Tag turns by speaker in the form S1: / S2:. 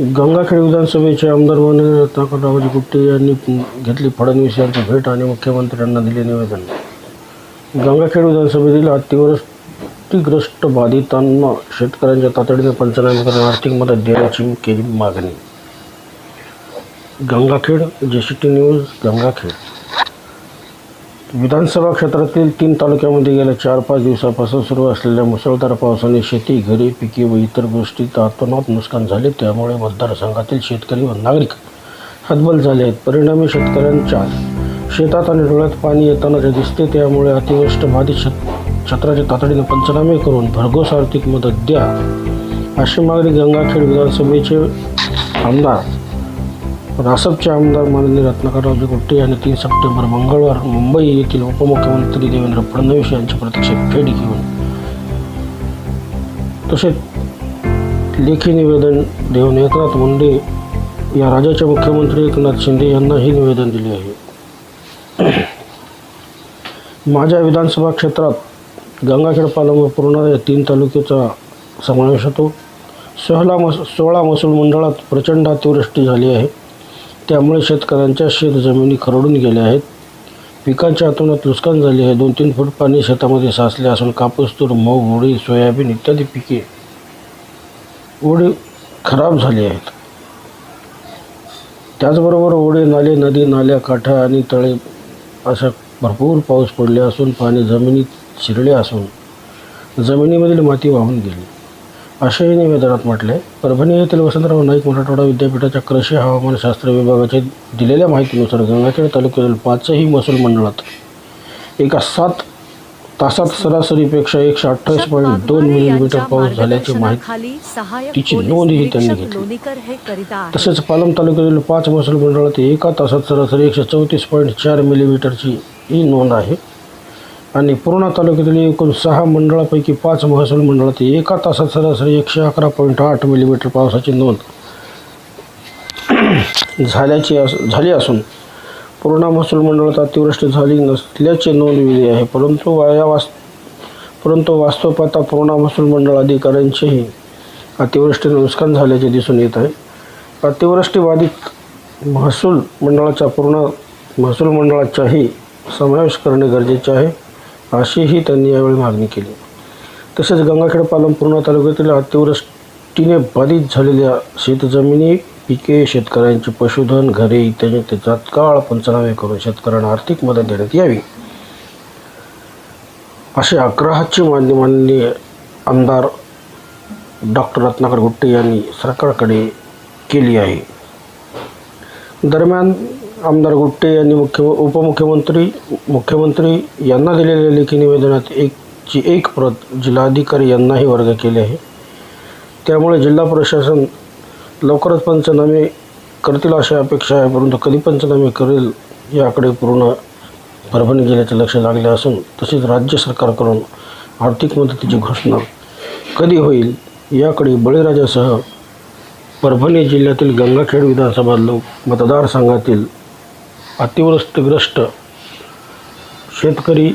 S1: गंगाखेड विधानसभेचे आमदार माननीय ताकदरावजी गुट्टे यांनी घेतली फडणवीस यांची भेट आणि मुख्यमंत्र्यांना दिले निवेदन. गंगाखेड विधानसभेतील अतिवृष्टीग्रस्त बाधितांना शेतकऱ्यांच्या तातडीने पंचनामे करून आर्थिक मदत देण्याची केली मागणी. Gangakhed J C T news Gangakhed. विधानसभा क्षेत्रातील तीन तालुक्यामध्ये गेल्या चार पाच दिवसापासून सुरू असलेल्या मुसळधार पावसाने शेती घरे पिके व इतर गोष्टीत अतोनात नुकसान झाले. त्यामुळे मतदारसंघातील शेतकरी व नागरिक हतबल झाले आहेत. परिणामी शेतकऱ्यांच्या शेतात आणि डोळ्यात पाणी येताना जे दिसते त्यामुळे अतिवृष्ट बाधित शेत क्षेत्राचे तातडीने पंचनामे करून भरघोस आर्थिक मदत द्या अशी मागणी गंगाखेड विधानसभेचे आमदार रासपचे आमदार माननीय रत्नाकररावजी गुट्टे यांनी तीन सप्टेंबर मंगळवार मुंबई येथील उपमुख्यमंत्री देवेंद्र फडणवीस यांची प्रत्यक्ष भेट घेऊन तसेच लेखी निवेदन देऊन एकनाथ मुंडे या राज्याचे मुख्यमंत्री एकनाथ शिंदे यांनाही निवेदन दिले आहे. माझ्या विधानसभा क्षेत्रात गंगाखेड पालम व पूर्णा या तीन तालुक्याचा समावेश होतो. सोहळा मस सोळा महसूल मंडळात प्रचंड अतिवृष्टी झाली आहे. त्यामुळे शेतकऱ्यांच्या शेतजमिनी खरडून गेल्या आहेत. पिकांच्या अतोनात नुकसान झाले आहे. दोन तीन फूट पाणी शेतामध्ये साचले असून कापूस तूर मूग उडी सोयाबीन इत्यादी पिके ओढे खराब झाली आहेत. त्याचबरोबर ओढे नाले नदी नाल्या काठा आणि तळे अशा भरपूर पाऊस पडले असून पाणी जमिनीत शिरले असून जमिनीमधील माती वाहून गेली. असेही निवेदनात म्हटले परभणी येथील वसंतराव नाईक मराठवाडा विद्यापीठाच्या कृषी हवामानशास्त्र विभागाचे दिलेल्या माहितीनुसार गंगाखेड तालुक्यातील पाचही महसूल मंडळात एका सात तासात सरासरीपेक्षा एकशे अठ्ठावीस पॉईंट दोन मिलीमीटर पाऊस झाल्याची माहिती तिची नोंदही त्यांनी घेतली. तसेच पालम तालुक्यातील पाच महसूल मंडळात एका तासात सरासरी एकशे चौतीस पॉईंट चार मिलीमीटरची ही नोंद आहे आणि पूर्णा तालुक्यातील एकूण सहा मंडळापैकी पाच महसूल मंडळात एका तासात सरासरी एकशे अकरा पॉईंट आठ मिलीमीटर पावसाची नोंद झाल्याची अस झाली असून पूर्णा महसूल मंडळात अतिवृष्टी झाली नसल्याची नोंद दिली आहे. परंतु वा- या वास परंतु वास्तव पाहता पूर्णा महसूल मंडळ अधिकाऱ्यांचेही अतिवृष्टीने नुकसान झाल्याचे दिसून येत आहे. अतिवृष्टी बाधित महसूल मंडळाच्या पूर्ण महसूल मंडळाचाही समावेश करणे गरजेचे आहे. अशीही त्यांनी यावेळी मागणी केली. तसेच गंगाखेड पालमपूर्णा तालुक्यातील अतिवृष्टीने बाधित झालेल्या शेतजमिनी पिके शेतकऱ्यांचे पशुधन घरे इत्यादी ते तात्काळ पंचनामे करून शेतकऱ्यांना आर्थिक मदत देण्यात यावी. अशी आग्रहाची मान्य माननीय आमदार डॉक्टर रत्नाकर गुट्टे यांनी सरकारकडे केली आहे. दरम्यान आमदार गुट्टे यांनी मुख्य उपमुख्यमंत्री मुख्यमंत्री यांना दिलेल्या लेखी निवेदनात एक ची एक प्रत जिल्हाधिकारी यांनाही वर्ग केले आहे. त्यामुळे जिल्हा प्रशासन लवकरच पंचनामे करतील अशी अपेक्षा आहे परंतु कधी पंचनामे करेल याकडे पूर्ण परभणी जिल्ह्याचे लक्ष लागले असून तसेच राज्य सरकारकडून आर्थिक मदतीची घोषणा कधी होईल याकडे बळीराजासह परभणी जिल्ह्यातील गंगाखेड विधानसभा लोक मतदारसंघातील अतिवृष्टीग्रस्त शेतकरी